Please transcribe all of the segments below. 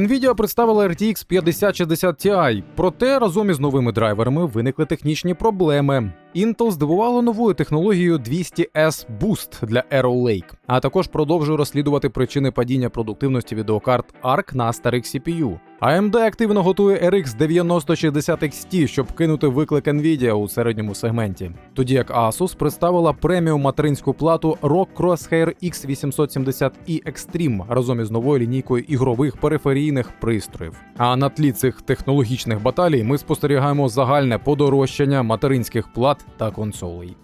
Nvidia представила RTX 5060 Ti, проте разом із новими драйверами виникли технічні проблеми. Intel здивувало новою технологією 200S Boost для Arrow Lake, а також продовжує розслідувати причини падіння продуктивності відеокарт ARC на старих CPU. AMD активно готує RX 9060 XT, щоб кинути виклик Nvidia у середньому сегменті. Тоді як Asus представила преміум материнську плату ROG Crosshair X870E Extreme разом із новою лінійкою ігрових периферійних пристроїв. А на тлі цих технологічних баталій ми спостерігаємо загальне подорожчання материнських плат та консолей.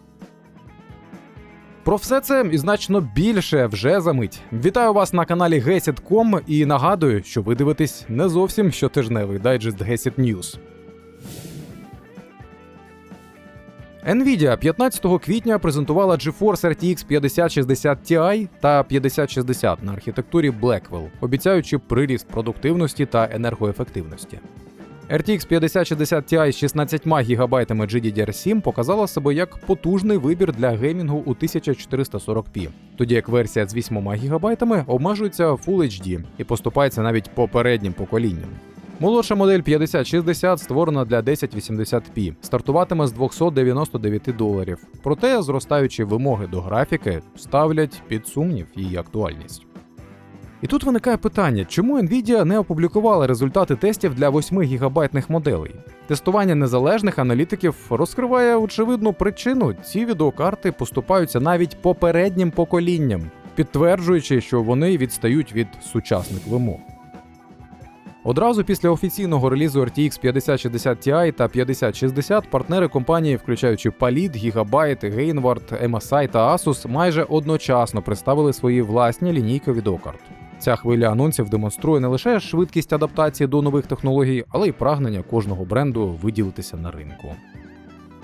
Про все це і значно більше вже за мить. Вітаю вас на каналі Gesit.com і нагадую, що ви дивитесь не зовсім щотижневий дайджест Gesit News. Nvidia 15 квітня презентувала GeForce RTX 5060 Ti та 5060 на архітектурі Blackwell, обіцяючи приріст продуктивності та енергоефективності. RTX 5060 Ti з 16 ГБ GDDR7 показала себе як потужний вибір для геймінгу у 1440p, тоді як версія з 8 ГБ обмежується Full HD і поступається навіть попереднім поколінням. Молодша модель 5060 створена для 1080p, стартуватиме з 299 доларів. Проте зростаючі вимоги до графіки ставлять під сумнів її актуальність. І тут виникає питання, чому Nvidia не опублікувала результати тестів для 8 гігабайтних моделей? Тестування незалежних аналітиків розкриває очевидну причину: ці відеокарти поступаються навіть попереднім поколінням, підтверджуючи, що вони відстають від сучасних вимог. Одразу після офіційного релізу RTX 5060 Ti та 5060 партнери компанії, включаючи Palit, Gigabyte, Gainward, MSI та Asus, майже одночасно представили свої власні лінійки відеокарт. Ця хвиля анонсів демонструє не лише швидкість адаптації до нових технологій, але й прагнення кожного бренду виділитися на ринку.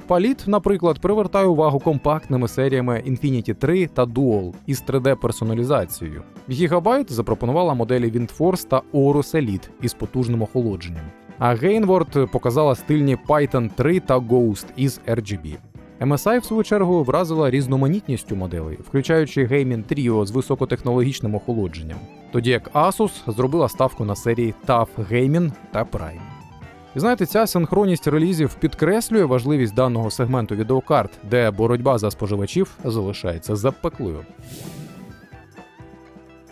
Паліт, наприклад, привертає увагу компактними серіями Infinity 3 та Dual із 3D-персоналізацією. Gigabyte запропонувала моделі WindForce та Aorus Elite із потужним охолодженням. А Gainward показала стильні Python 3 та Ghost із RGB. MSI, в свою чергу, вразила різноманітністю моделей, включаючи Gaming Trio з високотехнологічним охолодженням, тоді як Asus зробила ставку на серії TUF Gaming та Prime. І знаєте, ця синхронність релізів підкреслює важливість даного сегменту відеокарт, де боротьба за споживачів залишається запеклою.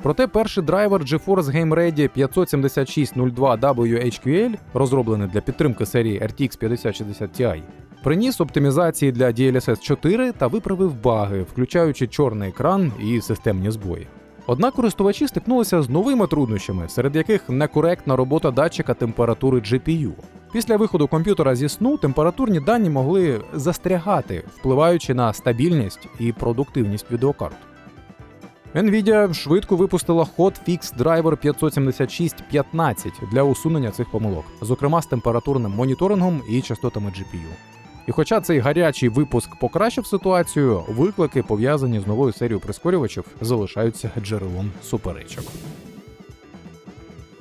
Проте перший драйвер GeForce Game Ready 57602 WHQL, розроблений для підтримки серії RTX 5060 Ti, приніс оптимізації для DLSS 4 та виправив баги, включаючи чорний екран і системні збої. Однак користувачі стикнулися з новими труднощами, серед яких некоректна робота датчика температури GPU. Після виходу комп'ютера зі сну температурні дані могли застрягати, впливаючи на стабільність і продуктивність відеокарт. Nvidia швидко випустила Hotfix Driver 57615 для усунення цих помилок, зокрема з температурним моніторингом і частотами GPU. І хоча цей гарячий випуск покращив ситуацію, виклики, пов'язані з новою серією прискорювачів, залишаються джерелом суперечок.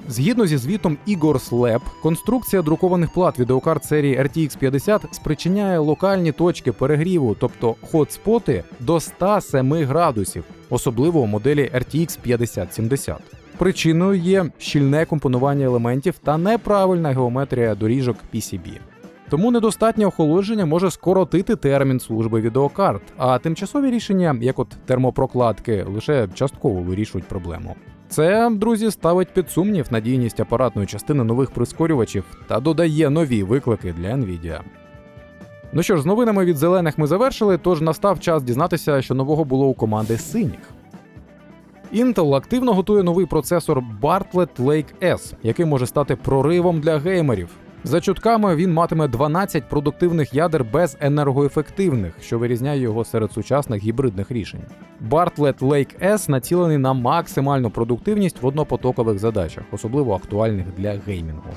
Згідно зі звітом Igor's Lab, конструкція друкованих плат відеокарт серії RTX 50 спричиняє локальні точки перегріву, тобто хотспоти, до 107 градусів, особливо у моделі RTX 5070. Причиною є щільне компонування елементів та неправильна геометрія доріжок PCB. Тому недостатнє охолодження може скоротити термін служби відеокарт, а тимчасові рішення, як от термопрокладки, лише частково вирішують проблему. Це, друзі, ставить під сумнів надійність апаратної частини нових прискорювачів та додає нові виклики для Nvidia. Ну що ж, з новинами від зелених ми завершили, тож настав час дізнатися, що нового було у команди синіх. Intel активно готує новий процесор Bartlett Lake S, який може стати проривом для геймерів. За чутками він матиме 12 продуктивних ядер без енергоефективних, що вирізняє його серед сучасних гібридних рішень. Bartlett Lake S націлений на максимальну продуктивність в однопотокових задачах, особливо актуальних для геймінгу.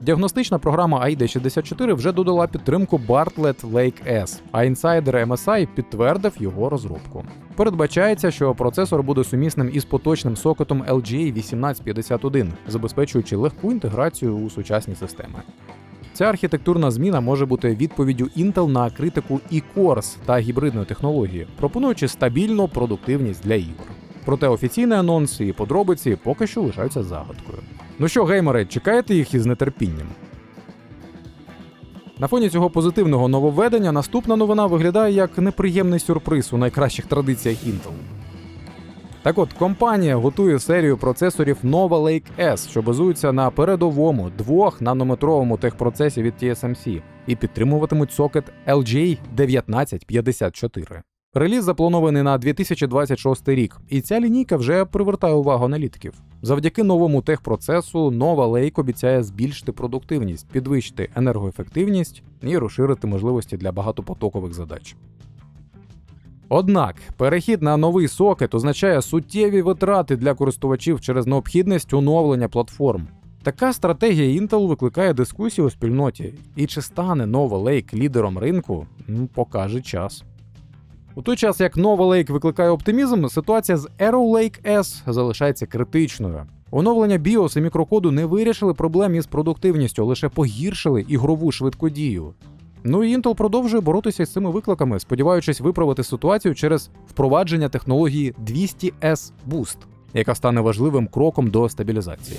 Діагностична програма AID64 вже додала підтримку Bartlett Lake S, а інсайдер MSI підтвердив його розробку. Передбачається, що процесор буде сумісним із поточним сокетом LGA 1851, забезпечуючи легку інтеграцію у сучасні системи. Ця архітектурна зміна може бути відповіддю Intel на критику e-Cores та гібридної технології, пропонуючи стабільну продуктивність для ігор. Проте офіційний анонс і подробиці поки що лишаються загадкою. Ну що, геймери, чекаєте їх із нетерпінням? На фоні цього позитивного нововведення наступна новина виглядає як неприємний сюрприз у найкращих традиціях Intel. Так от, компанія готує серію процесорів Nova Lake S, що базуються на передовому 2-нанометровому техпроцесі від TSMC і підтримуватимуть сокет LGA 1954. Реліз запланований на 2026 рік, і ця лінійка вже привертає увагу аналітиків. Завдяки новому техпроцесу Nova Lake обіцяє збільшити продуктивність, підвищити енергоефективність і розширити можливості для багатопотокових задач. Однак перехід на новий сокет означає суттєві витрати для користувачів через необхідність оновлення платформ. Така стратегія Intel викликає дискусію у спільноті, і чи стане Nova Lake лідером ринку, покаже час. У той час, як Nova Lake викликає оптимізм, ситуація з Arrow Lake S залишається критичною. Оновлення BIOS і мікрокоду не вирішили проблем із продуктивністю, лише погіршили ігрову швидкодію. Ну і Intel продовжує боротися з цими викликами, сподіваючись виправити ситуацію через впровадження технології 200S Boost, яка стане важливим кроком до стабілізації.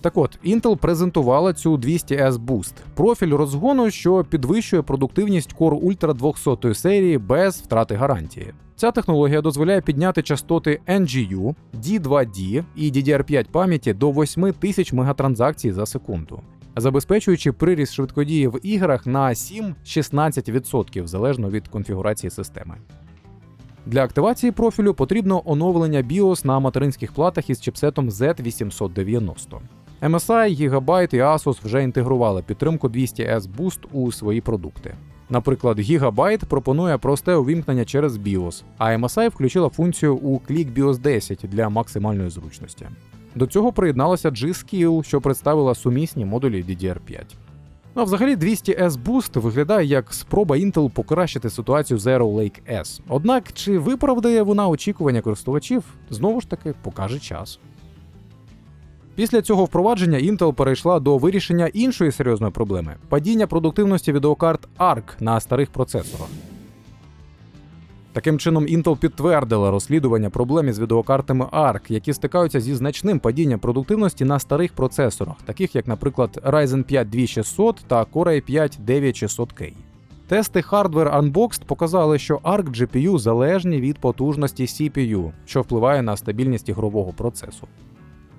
Так от, Intel презентувала цю 200S Boost профіль розгону, що підвищує продуктивність Core Ultra 200 серії без втрати гарантії. Ця технологія дозволяє підняти частоти NGU, D2D і DDR5 пам'яті до 8000 мегатранзакцій за секунду, забезпечуючи приріст швидкодії в іграх на 7-16% залежно від конфігурації системи. Для активації профілю потрібно оновлення BIOS на материнських платах із чипсетом Z890. MSI, Gigabyte і Asus вже інтегрували підтримку 200S Boost у свої продукти. Наприклад, Gigabyte пропонує просте увімкнення через BIOS, а MSI включила функцію у Click BIOS 10 для максимальної зручності. До цього приєдналася G-Skill, що представила сумісні модулі DDR5. Ну а взагалі 200S Boost виглядає як спроба Intel покращити ситуацію Arrow Lake S. Однак, чи виправдає вона очікування користувачів, знову ж таки покаже час. Після цього впровадження Intel перейшла до вирішення іншої серйозної проблеми падіння продуктивності відеокарт ARC на старих процесорах. Таким чином, Intel підтвердила розслідування проблем із відеокартами ARC, які стикаються зі значним падінням продуктивності на старих процесорах, таких як, наприклад, Ryzen 5 2600 та Core i5 9600K. Тести Hardware Unboxed показали, що ARC GPU залежні від потужності CPU, що впливає на стабільність ігрового процесу.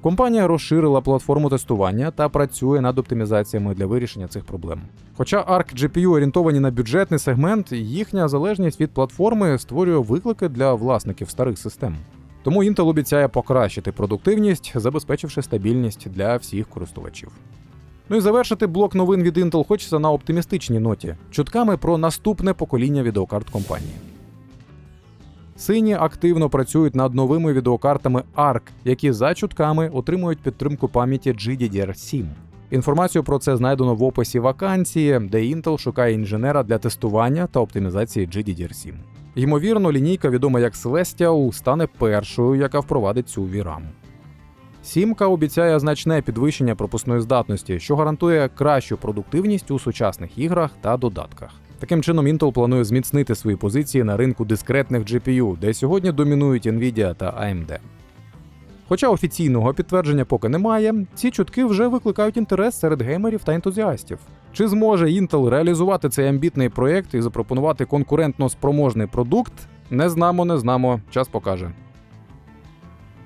Компанія розширила платформу тестування та працює над оптимізаціями для вирішення цих проблем. Хоча ARC GPU орієнтовані на бюджетний сегмент, їхня залежність від платформи створює виклики для власників старих систем. Тому Intel обіцяє покращити продуктивність, забезпечивши стабільність для всіх користувачів. Ну і завершити блок новин від Intel хочеться на оптимістичній ноті, чутками про наступне покоління відеокарт компанії. Сині активно працюють над новими відеокартами ARC, які за чутками отримують підтримку пам'яті GDDR7. Інформацію про це знайдено в описі вакансії, де Intel шукає інженера для тестування та оптимізації GDDR7. Ймовірно, лінійка, відома як Celestial, стане першою, яка впровадить цю VRAM. Сімка обіцяє значне підвищення пропускної здатності, що гарантує кращу продуктивність у сучасних іграх та додатках. Таким чином, Intel планує зміцнити свої позиції на ринку дискретних GPU, де сьогодні домінують Nvidia та AMD. Хоча офіційного підтвердження поки немає, ці чутки вже викликають інтерес серед геймерів та ентузіастів. Чи зможе Intel реалізувати цей амбітний проєкт і запропонувати конкурентно спроможний продукт? Не знамо, не знамо, час покаже.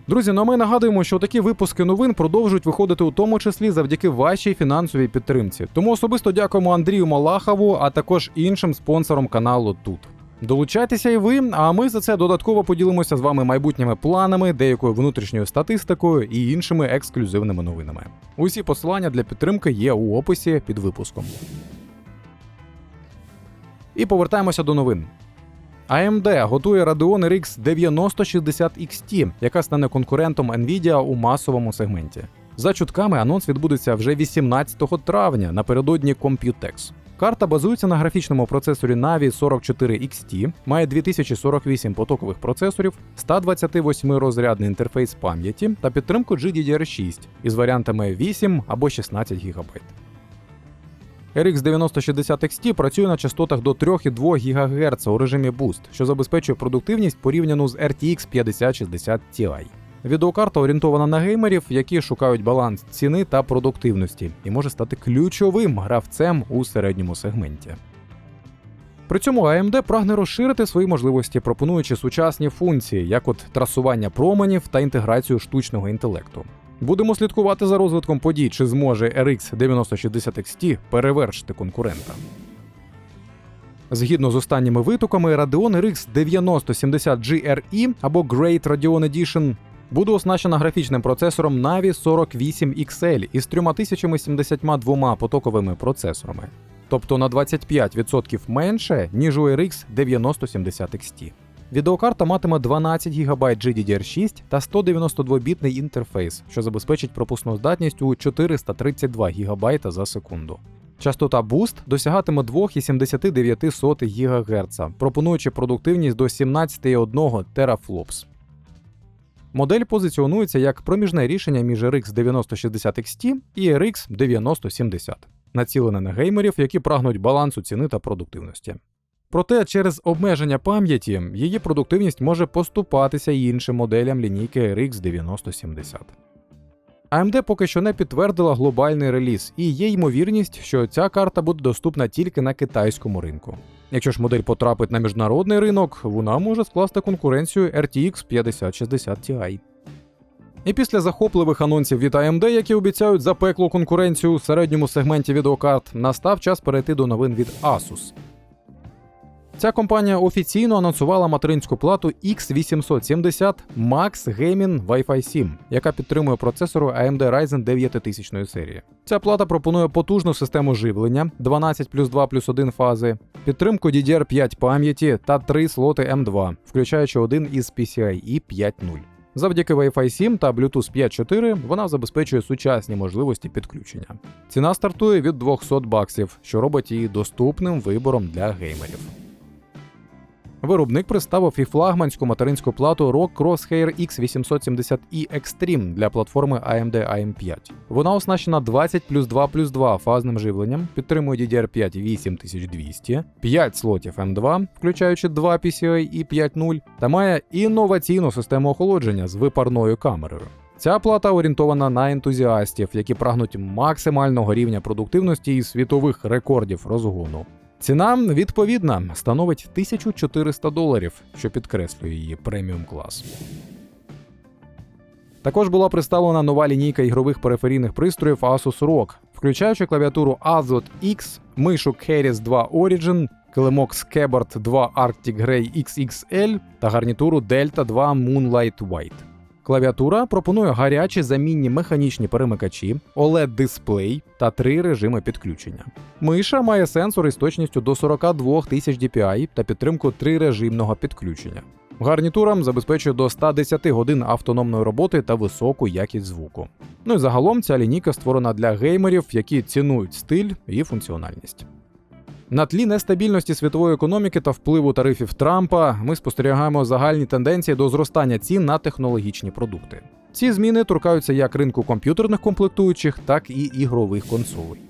Друзі, ну а ми нагадуємо, що такі випуски новин продовжують виходити у тому числі завдяки вашій фінансовій підтримці. Тому особисто дякуємо Андрію Малахову, а також іншим спонсорам каналу тут. Долучайтеся і ви, а ми за це додатково поділимося з вами майбутніми планами, деякою внутрішньою статистикою і іншими ексклюзивними новинами. Усі посилання для підтримки є у описі під випуском. І повертаємося до новин. AMD готує Radeon RX 9060 XT, яка стане конкурентом Nvidia у масовому сегменті. За чутками, анонс відбудеться вже 18 травня напередодні Computex. Карта базується на графічному процесорі Navi 44 XT, має 2048 потокових процесорів, 128 розрядний інтерфейс пам'яті та підтримку GDDR6 із варіантами 8 або 16 ГБ. RX 9060 XT працює на частотах до 3,2 ГГц у режимі Boost, що забезпечує продуктивність порівняну з RTX 5060 Ti. Відеокарта орієнтована на геймерів, які шукають баланс ціни та продуктивності, і може стати ключовим гравцем у середньому сегменті. При цьому AMD прагне розширити свої можливості, пропонуючи сучасні функції, як от трасування променів та інтеграцію штучного інтелекту. Будемо слідкувати за розвитком подій, чи зможе RX 9060 XT перевершити конкурента. Згідно з останніми витоками, Radeon RX 9070 GRE або Great Radeon Edition буде оснащена графічним процесором Navi 48 XL із 3072 потоковими процесорами, тобто на 25% менше, ніж у RX 9070 XT. Відеокарта матиме 12 ГБ GDDR6 та 192-бітний інтерфейс, що забезпечить пропускну здатність у 432 ГБ за секунду. Частота Boost досягатиме 2,79 ГГц, пропонуючи продуктивність до 17,1 терафлопс. Модель позиціонується як проміжне рішення між RX 9060 XT і RX 9070, націлене на геймерів, які прагнуть балансу ціни та продуктивності. Проте через обмеження пам'яті її продуктивність може поступатися іншим моделям лінійки RX 9070. AMD поки що не підтвердила глобальний реліз, і є ймовірність, що ця карта буде доступна тільки на китайському ринку. Якщо ж модель потрапить на міжнародний ринок, вона може скласти конкуренцію RTX 5060 Ti. І після захопливих анонсів від AMD, які обіцяють запеклу конкуренцію у середньому сегменті відеокарт, настав час перейти до новин від Asus. Ця компанія офіційно анонсувала материнську плату X870 Max Gaming Wi-Fi 7, яка підтримує процесору AMD Ryzen 9000 серії. Ця плата пропонує потужну систему живлення 12 плюс 2 плюс 1 фази, підтримку DDR5 пам'яті та 3 слоти M2, включаючи один із PCIe 5.0. Завдяки Wi-Fi 7 та Bluetooth 5.4 вона забезпечує сучасні можливості підключення. Ціна стартує від 200 баксів, що робить її доступним вибором для геймерів. Виробник представив і флагманську материнську плату ROG Crosshair X870E Extreme для платформи AMD AM5. Вона оснащена 20 плюс 2 плюс 2 фазним живленням, підтримує DDR5 8200, 5 слотів M2, включаючи 2 PCIe 5.0, та має інноваційну систему охолодження з випарною камерою. Ця плата орієнтована на ентузіастів, які прагнуть максимального рівня продуктивності і світових рекордів розгону. Ціна відповідна становить 1400 доларів, що підкреслює її преміум клас. Також була представлена нова лінійка ігрових периферійних пристроїв Asus ROG, включаючи клавіатуру Azot X, мишу Keris 2 Origin, килимок Scabbard 2 Arctic Grey XXL та гарнітуру Delta 2 Moonlight White. Клавіатура пропонує гарячі замінні механічні перемикачі, oled дисплей та три режими підключення. Миша має сенсор із точністю до 42 тисяч DPI та підтримку трирежимного підключення. Гарнітурам забезпечує до 110 годин автономної роботи та високу якість звуку. Ну і загалом ця лінійка створена для геймерів, які цінують стиль і функціональність. На тлі нестабільності світової економіки та впливу тарифів Трампа ми спостерігаємо загальні тенденції до зростання цін на технологічні продукти. Ці зміни торкаються як ринку комп'ютерних комплектуючих, так і ігрових консолей.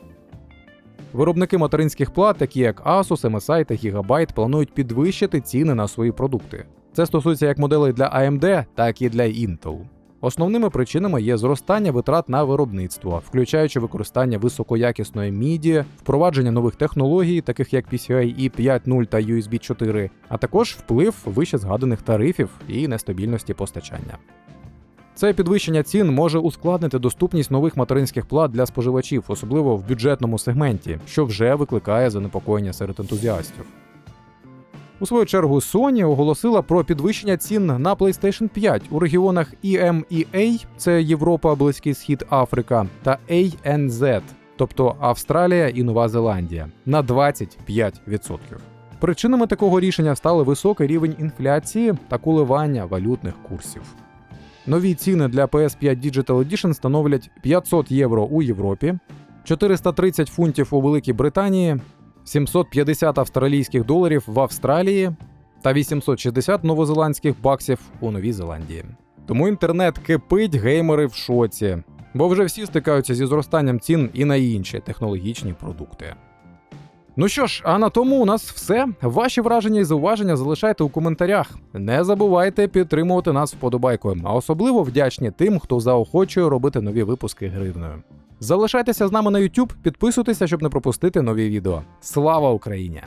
Виробники материнських плат, такі як Asus, MSI та Gigabyte, планують підвищити ціни на свої продукти. Це стосується як моделей для AMD, так і для Intel. Основними причинами є зростання витрат на виробництво, включаючи використання високоякісної міді, впровадження нових технологій, таких як PCIe 5.0 та USB 4, а також вплив вище згаданих тарифів і нестабільності постачання. Це підвищення цін може ускладнити доступність нових материнських плат для споживачів, особливо в бюджетному сегменті, що вже викликає занепокоєння серед ентузіастів. У свою чергу Sony оголосила про підвищення цін на PlayStation 5 у регіонах EMEA, це Європа, Близький Схід, Африка, та ANZ, тобто Австралія і Нова Зеландія, на 25%. Причинами такого рішення стали високий рівень інфляції та коливання валютних курсів. Нові ціни для PS5 Digital Edition становлять 500 євро у Європі, 430 фунтів у Великій Британії 750 австралійських доларів в Австралії та 860 новозеландських баксів у Новій Зеландії. Тому інтернет кипить геймери в шоці, бо вже всі стикаються зі зростанням цін і на інші технологічні продукти. Ну що ж, а на тому у нас все. Ваші враження і зауваження залишайте у коментарях. Не забувайте підтримувати нас вподобайкою, а особливо вдячні тим, хто заохочує робити нові випуски гривною. Залишайтеся з нами на YouTube, підписуйтеся, щоб не пропустити нові відео. Слава Україні!